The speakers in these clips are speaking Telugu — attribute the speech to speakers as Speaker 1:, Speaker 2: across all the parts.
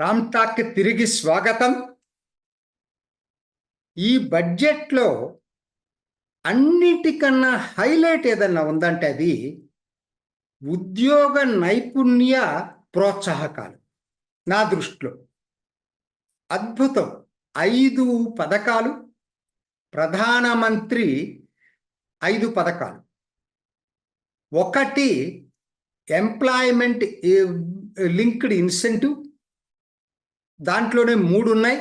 Speaker 1: రామ్ టాక్ తిరిగి స్వాగతం. ఈ బడ్జెట్లో అన్నిటికన్నా హైలైట్ ఏదన్నా ఉందంటే అది ఉద్యోగ నైపుణ్య ప్రోత్సాహకాలు. నా దృష్టిలో అద్భుతం. ఐదు పథకాలు. ప్రధానమంత్రి ఐదు పథకాలు. ఒకటి ఎంప్లాయ్మెంట్ లింక్డ్ ఇన్సెంటివ్ దాంట్లోనే మూడు ఉన్నాయి.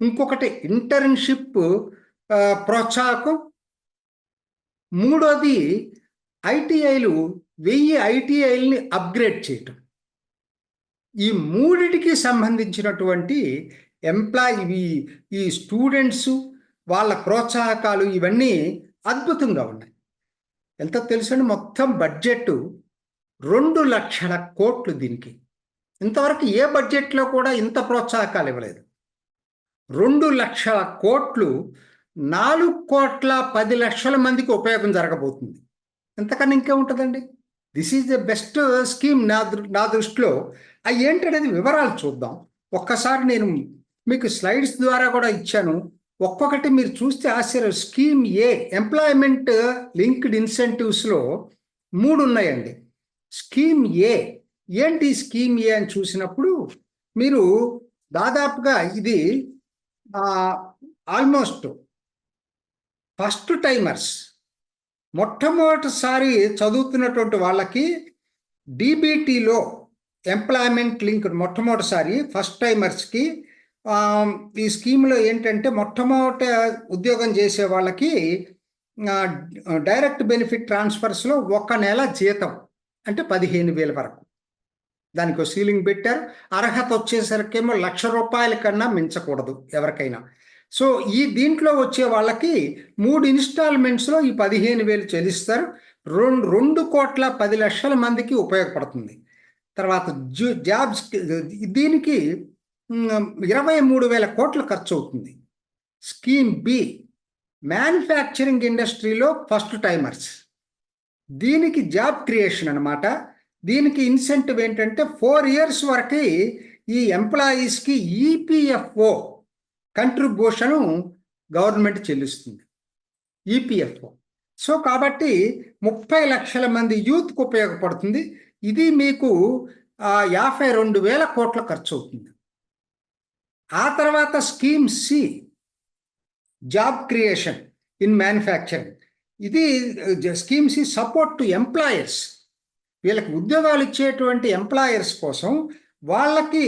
Speaker 1: ఇంకొకటి ఇంటర్న్షిప్ ప్రోత్సాహకం. మూడోది ఐటీఐలు వెయ్యి ఐటీఐల్ని అప్గ్రేడ్ చేయటం. ఈ మూడిటికి సంబంధించినటువంటి ఎంప్లాయీ ఈ స్టూడెంట్స్ వాళ్ళ ప్రోత్సాహకాలు ఇవన్నీ అద్భుతంగా ఉన్నాయి. ఎంత తెలుసండి? మొత్తం బడ్జెట్ రెండు లక్షల కోట్లు దీనికి. ఇంతవరకు ఏ బడ్జెట్లో కూడా ఇంత ప్రోత్సాహకాలు ఇవ్వలేదు. రెండు లక్షల కోట్లు నాలుగు కోట్ల పది లక్షల మందికి ఉపయోగం జరగబోతుంది. ఇంతకన్నా ఇంకేముంటుందండి this is the best scheme నా నా దృష్టిలో. అవి ఏంటనేది వివరాలు చూద్దాం. ఒక్కసారి నేను మీకు స్లైడ్స్ ద్వారా కూడా ఇచ్చాను. ఒక్కొక్కటి మీరు చూస్తే ఆశ్చర్యం. స్కీమ్ ఏ ఎంప్లాయ్మెంట్ లింక్డ్ ఇన్సెంటివ్స్లో మూడు ఉన్నాయండి. స్కీమ్ ఏ ఏంటి స్కీమ్ ఏ అని చూసినప్పుడు మీరు దాదాపుగా ఇది ఆల్మోస్ట్ ఫస్ట్ టైమర్స్. మొట్టమొదటిసారి చదువుతున్నటువంటి వాళ్ళకి డీబీటీలో ఎంప్లాయ్మెంట్ లింక్ మొట్టమొదటిసారి ఫస్ట్ టైమర్స్కి ఈ స్కీమ్లో ఏంటంటే మొట్టమొదట ఉద్యోగం చేసే వాళ్ళకి డైరెక్ట్ బెనిఫిట్ ట్రాన్స్ఫర్స్లో ఒక నెల జీతం అంటే పదిహేను వేల వరకు. దానికి సీలింగ్ పెట్టారు. అర్హత వచ్చేసరికేమో లక్ష రూపాయల కన్నా మించకూడదు ఎవరికైనా. సో ఈ దీంట్లో వచ్చే వాళ్ళకి మూడు ఇన్స్టాల్మెంట్స్లో ఈ పదిహేను వేలు చెల్లిస్తారు. రెండు రెండు కోట్ల పది లక్షల మందికి ఉపయోగపడుతుంది. తర్వాత జాబ్స్ దీనికి ఇరవై మూడు వేల కోట్లు ఖర్చు అవుతుంది స్కీమ్ బి మ్యానుఫ్యాక్చరింగ్ ఇండస్ట్రీలో ఫస్ట్ టైమర్స్ దీనికి జాబ్ క్రియేషన్ అనమాట దీనికి ఇన్సెంటివ్ ఏంటంటే ఫోర్ ఇయర్స్ వరకు ఈ ఎంప్లాయీస్కి ఈపీఎఫ్ఓ కంట్రిబ్యూషను గవర్నమెంట్ చెల్లిస్తుంది. ఈపీఎఫ్ఓ సో కాబట్టి ముప్పై లక్షల మంది యూత్కు ఉపయోగపడుతుంది. ఇది మీకు యాభై రెండు వేల కోట్ల ఖర్చు అవుతుంది ఆ తర్వాత scheme C job creation in manufacturing. ఇది scheme C support to employers. వీళ్ళకి ఉద్యోగాలు ఇచ్చేటువంటి ఎంప్లాయర్స్ కోసం వాళ్ళకి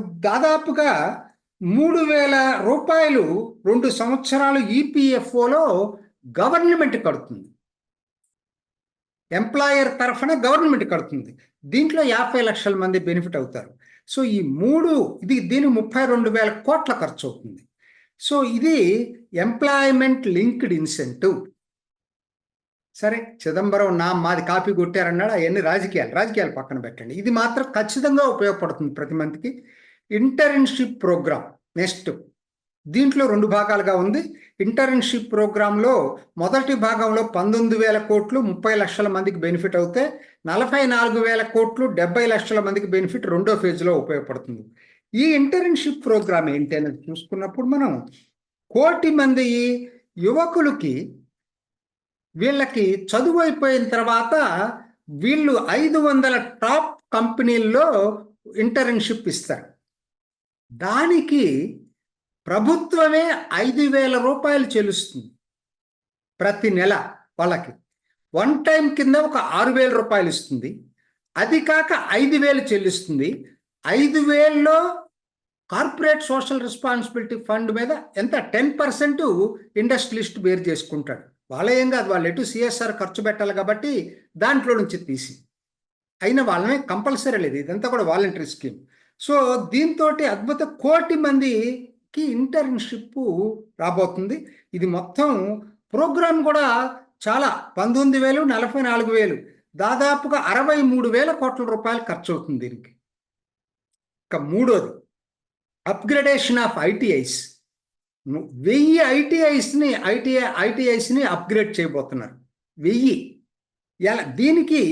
Speaker 1: దాదాపుగా మూడు వేల రూపాయలు రెండు సంవత్సరాలు ఈపీఎఫ్ఓలో గవర్నమెంట్ కడుతుంది. ఎంప్లాయర్ తరఫున గవర్నమెంట్ కడుతుంది. దీంట్లో యాభై లక్షల మంది బెనిఫిట్ అవుతారు. సో ఈ మూడు ఇది దీని ముప్పై రెండు వేల కోట్ల ఖర్చు అవుతుంది. సో ఇది ఎంప్లాయ్మెంట్ లింక్డ్ ఇన్సెంటివ్ సరే చిదంబరం నా మాది కాపీ కొట్టారన్నాడు అవన్నీ రాజకీయాలు రాజకీయాలు పక్కన పెట్టండి. ఇది మాత్రం ఖచ్చితంగా ఉపయోగపడుతుంది ప్రతి మంత్కి. ఇంటర్న్షిప్ ప్రోగ్రామ్ నెక్స్ట్ దీంట్లో రెండు భాగాలుగా ఉంది. ఇంటర్న్షిప్ ప్రోగ్రాంలో మొదటి భాగంలో పంతొమ్మిది వేల కోట్లు ముప్పై లక్షల మందికి బెనిఫిట్ అవుతే నలభై నాలుగు వేల కోట్లు డెబ్బై లక్షల మందికి బెనిఫిట్ రెండో ఫేజ్లో ఉపయోగపడుతుంది. ఈ ఇంటర్న్షిప్ ప్రోగ్రామ్ ఏంటి అనేది చూసుకున్నప్పుడు మనం కోటి మంది యువకులకి వీళ్ళకి చదువు అయిపోయిన తర్వాత వీళ్ళు ఐదు వందల టాప్ కంపెనీల్లో ఇంటర్న్షిప్ ఇస్తారు. దానికి ప్రభుత్వమే ఐదు వేల రూపాయలు చెల్లిస్తుంది ప్రతి నెల వాళ్ళకి. వన్ టైం కింద ఒక ఆరు వేల రూపాయలు ఇస్తుంది. అది కాక ఐదు వేలు చెల్లిస్తుంది. ఐదు వేల్లో కార్పొరేట్ సోషల్ రెస్పాన్సిబిలిటీ ఫండ్ మీద ఎంత? టెన్ పర్సెంట్ ఇండస్ట్రియలిస్ట్ బేర్ చేసుకుంటాడు. వాళ్ళ ఏం కాదు వాళ్ళు ఎటు సిఎస్ఆర్ ఖర్చు పెట్టాలి కాబట్టి దాంట్లో నుంచి తీసి. అయినా వాళ్ళమే కంపల్సరీ లేదు. ఇదంతా కూడా వాలంటరీ స్కీమ్. సో దీంతో అద్భుత కోటి మంది కి ఇంటర్న్షిప్ రాబోతుంది. ఇది మొత్తం ప్రోగ్రామ్ కూడా చాలా పంతొమ్మిది వేలు నలభై నాలుగు వేలు. దాదాపుగా అరవై మూడు వేల కోట్ల రూపాయలు ఖర్చు అవుతుంది దీనికి. ఇక మూడోది అప్గ్రేడేషన్ ఆఫ్ ఐటీఐస్ వెయ్యి ఐటీఐస్ని ఐటీఐ ఐటీఐస్ని అప్గ్రేడ్ చేయబోతున్నారు. వెయ్యి. ఎలా దీనికి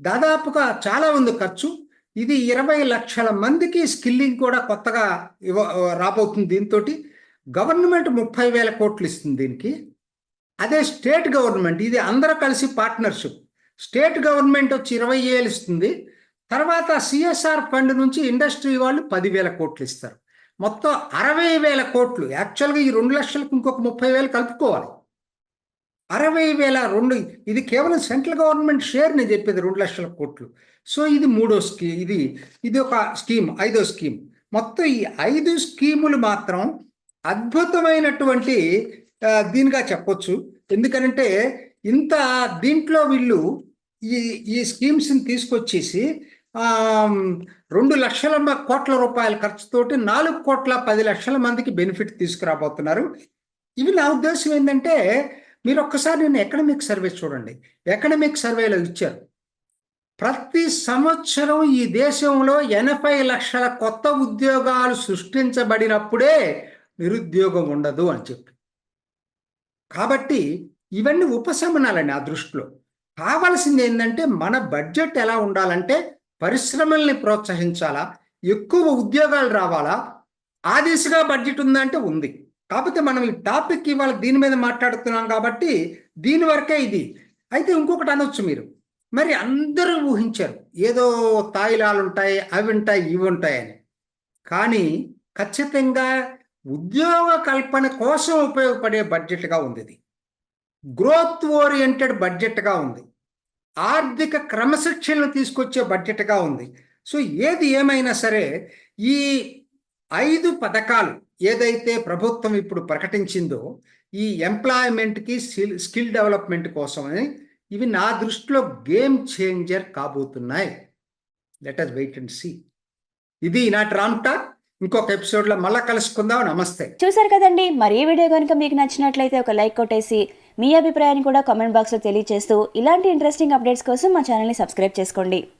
Speaker 1: దాదాపుగా చాలా ఉంది ఖర్చు ఇది ఇరవై లక్షల మందికి స్కిల్లింగ్ కూడా కొత్తగా ఇవ్వ రాబోతుంది దీంతో గవర్నమెంట్ ముప్పై వేల కోట్లు ఇస్తుంది దీనికి. అదే స్టేట్ గవర్నమెంట్ ఇది అందరూ కలిసి పార్ట్నర్షిప్. స్టేట్ గవర్నమెంట్ వచ్చి ఇరవై ఏళ్ళు ఇస్తుంది. తర్వాత సిఎస్ఆర్ ఫండ్ నుంచి ఇండస్ట్రీ వాళ్ళు పదివేల కోట్లు ఇస్తారు. మొత్తం అరవై వేల కోట్లు. యాక్చువల్గా ఈ రెండు లక్షలకు ఇంకొక ముప్పై వేలు కలుపుకోవాలి. అరవై వేల రెండు ఇది కేవలం సెంట్రల్ గవర్నమెంట్ షేర్ నేను చెప్పేది రెండు లక్షల కోట్లు. సో ఇది మూడో స్కీమ్ ఇది ఇది ఒక స్కీమ్ ఐదో స్కీమ్. మొత్తం ఈ ఐదు స్కీములు మాత్రం అద్భుతమైనటువంటి దీనిగా చెప్పొచ్చు. ఎందుకనంటే ఇంత దీంట్లో వీళ్ళు ఈ ఈ స్కీమ్స్ని తీసుకొచ్చేసి రెండు లక్షల కోట్ల రూపాయల ఖర్చుతోటి నాలుగు కోట్ల పది లక్షల మందికి బెనిఫిట్ తీసుకురాబోతున్నారు. ఇవి నా ఉద్దేశం ఏంటంటే మీరు ఒక్కసారి నేను ఎకనమిక్ సర్వే చూడండి. ఎకనమిక్ సర్వేలో ఇచ్చారు. ప్రతి సంవత్సరం ఈ దేశంలో ఎనభై లక్షల కొత్త ఉద్యోగాలు సృష్టించబడినప్పుడే నిరుద్యోగం ఉండదు అని చెప్పి. కాబట్టి ఇవన్నీ ఉపశమనాలండి ఆ దృష్టిలో. కావాల్సింది ఏంటంటే మన బడ్జెట్ ఎలా ఉండాలంటే పరిశ్రమల్ని ప్రోత్సహించాలా? ఎక్కువ ఉద్యోగాలు రావాలా? ఆ దిశగా బడ్జెట్ ఉందంటే ఉంది. కాకపోతే మనం ఈ టాపిక్ ఇవాళ దీని మీద మాట్లాడుతున్నాం కాబట్టి దీని వరకే ఇది. అయితే ఇంకొకటి అనొచ్చు మీరు. మరి అందరూ ఊహించారు. ఏదో తాయిలాలు ఉంటాయి అవి ఉంటాయి ఇవి ఉంటాయని కానీ ఖచ్చితంగా ఉద్యోగ కల్పన కోసం ఉపయోగపడే బడ్జెట్గా ఉంది ఇది. గ్రోత్ ఓరియంటెడ్ బడ్జెట్గా ఉంది. ఆర్థిక క్రమశిక్షణను తీసుకొచ్చే బడ్జెట్గా ఉంది. సో ఏది ఏమైనా సరే ఈ ఐదు పథకాలు ఏదైతే ప్రభుత్వం ఇప్పుడు ప్రకటించిందో ఈ ఎంప్లాయ్మెంట్కి స్కిల్ స్కిల్ డెవలప్మెంట్ కోసమని ఇవి నా దృష్టిలో గేమ్ చేంజర్ కాబోతున్నాయి. Let us wait and see. ఇది నా రామ్ టాక్. ఇంకొక ఎపిసోడ్లో మళ్ళీ కలుసుకుందాం. నమస్తే.
Speaker 2: చూసారు కదండి. మరి ఈ వీడియో కనుక మీకు నచ్చినట్లయితే ఒక లైక్ కొట్టేసి మీ అభిప్రాయాన్ని కూడా కామెంట్ బాక్స్లో తెలియజేస్తూ ఇలాంటి ఇంట్రెస్టింగ్ అప్డేట్స్ కోసం మా ఛానల్ని సబ్స్క్రైబ్ చేసుకోండి.